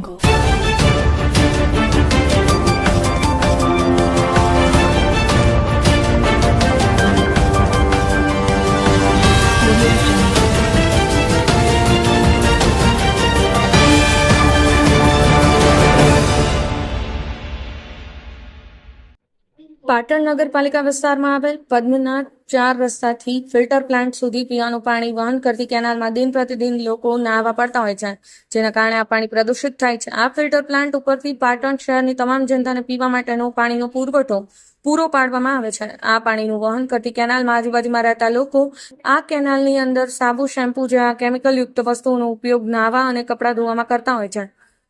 jungle Patan નગરપાલિકા વિસ્તારમાં આવેલ પદ્મનાથ ચાર રસ્તાથી ફિલ્ટર પ્લાન્ટ સુધી પીવાનું પાણી વહન કરતી કેનાલમાં દિન પ્રતિદિન લોકો નાહવા પડતા હોય છે. જેના કારણે આ પાણી પ્રદૂષિત થાય છે. આ ફિલ્ટર પ્લાન્ટ ઉપરથી પાટણ શહેરની તમામ જનતાને પીવા માટેનો પાણીનો પુરવઠો પૂરો પાડવામાં આવે છે. આ પાણીનું વહન કરતી કેનાલમાં આજુબાજુમાં રહેતા લોકો આ કેનાલની અંદર સાબુ, શેમ્પુ જેવા કેમિકલયુક્ત વસ્તુઓનો ઉપયોગ નાહવા અને કપડાં ધોવામાં કરતા હોય છે.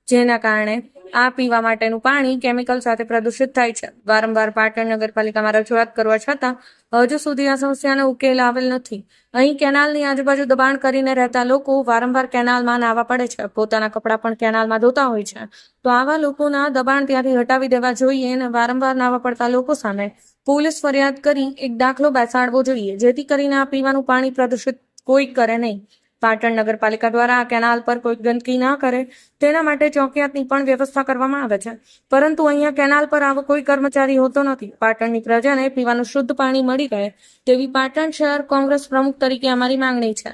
જેના કારણે આ પીવા માટેનું પાણી કેમિકલ સાથે પ્રદૂષિત થાય છે. વારંવાર પાટણ નગરપાલિકામાં રજૂઆત કરવા છતાં હજુ સુધી આ સમસ્યાનો ઉકેલ આવેલ નથી. અહીં કેનાલની આજુબાજુ દબાણ કરીને રહેતા લોકો વારંવાર કેનાલમાં નાવા પડે છે. પોતાના કપડાં પણ કેનાલમાં ધોતા હોય છે. તો આવા લોકોના દબાણ ત્યાંથી હટાવી દેવા જોઈએ અને વારંવાર નાવા પડતા લોકો સામે પોલીસ ફરિયાદ કરી એક દાખલો બેસાડવો જોઈએ. જેથી કરીને આ પીવાનું પાણી પ્રદૂષિત કોઈ કરે નહીં. પાટણ નગરપાલિકા દ્વારા આ કેનાલ પર કોઈ ગંદકી ના કરે, તેના માટે ચોકિયાતની પણ વ્યવસ્થા કરવામાં આવે છે. પરંતુ અહીંયા કેનાલ પર આવો કોઈ કર્મચારી હોતો નથી. પાટણની પ્રજાને પીવાનું શુદ્ધ પાણી મળી રહે, તેવી પાટણ શહેર કોંગ્રેસ પ્રમુખ તરીકે અમારી માંગણી છે.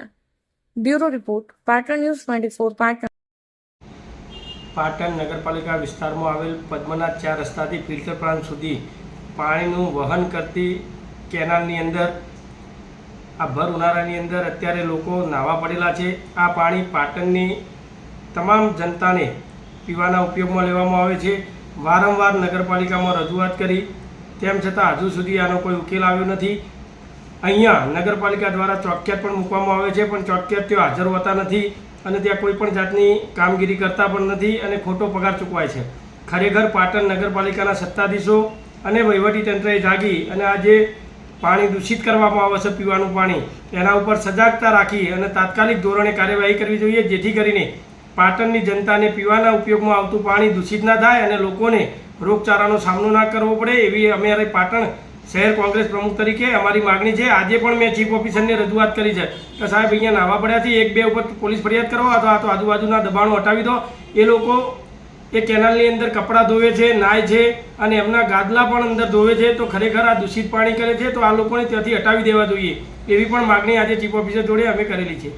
Bureau report, Patan news twenty four, Patan. Patan નગરપાલિકા વિસ્તારમાં આવેલ પદ્મનાથ ચાર રસ્તાથી ફિલ્ટર પ્લાન્ટ સુધી પાણીનું વહન કરતી કેનાલની અંદર આ ભર ઉનાળાની અંદર અત્યારે લોકો નાવા પડેલા છે. આ પાણી પાટણની તમામ જનતાને પીવાના ઉપયોગમાં લેવામાં આવે છે. વારંવાર નગરપાલિકામાં રજૂઆત કરી. તેમ છતાં હજુ સુધી આનો કોઈ ઉકેલ આવ્યો નથી. અહીંયા નગરપાલિકા દ્વારા ચોકિયાત પણ મૂકવામાં આવે છે, પણ ચોકિયાત તેઓ હાજર હોતા નથી અને ત્યાં કોઈ પણ જાતની કામગીરી કરતા પણ નથી અને ખોટો પગાર ચૂકવાય છે. ખરેખર પાટણ નગરપાલિકાના સત્તાધીશો અને વહીવટીતંત્રએ જાગી અને આ જે પાણી દૂષિત કરવામાં આવે છે પીવાનું પાણી, એના ઉપર સજાગતા રાખી અને તાત્કાલિક ધોરણે કાર્યવાહી કરવી જોઈએ, જેથી કરીને પાટણની જનતાને પીવાના ઉપયોગમાં આવતું પાણી દૂષિત ના થાય અને લોકોને રોગચાળાનો સામનો ના કરવો પડે, એવી અમારે પાટણ શહેર કોંગ્રેસ પ્રમુખ તરીકે અમારી માગણી છે. આજે પણ મેં ચીફ ઓફિસરને રજૂઆત કરી છે. કે સાહેબ, અહીંયા નાવા પડ્યાથી એક બે ઉપર પોલીસ ફરિયાદ કરો અથવા તો આજુબાજુના દબાણો હટાવી દો. એ લોકો એ કેનાલની અંદર કપડાં ધોવે છે, નાય છે અને એમના ગાદલા પણ અંદર ધોવે છે, તો ખરેખર આ દૂષિત પાણી કરે છે, તો આ લોકોને ત્યાંથી હટાવી દેવા જોઈએ. એવી પણ માગણી આજે ચીફ ઓફિસર જોડે અમે કરેલી છે.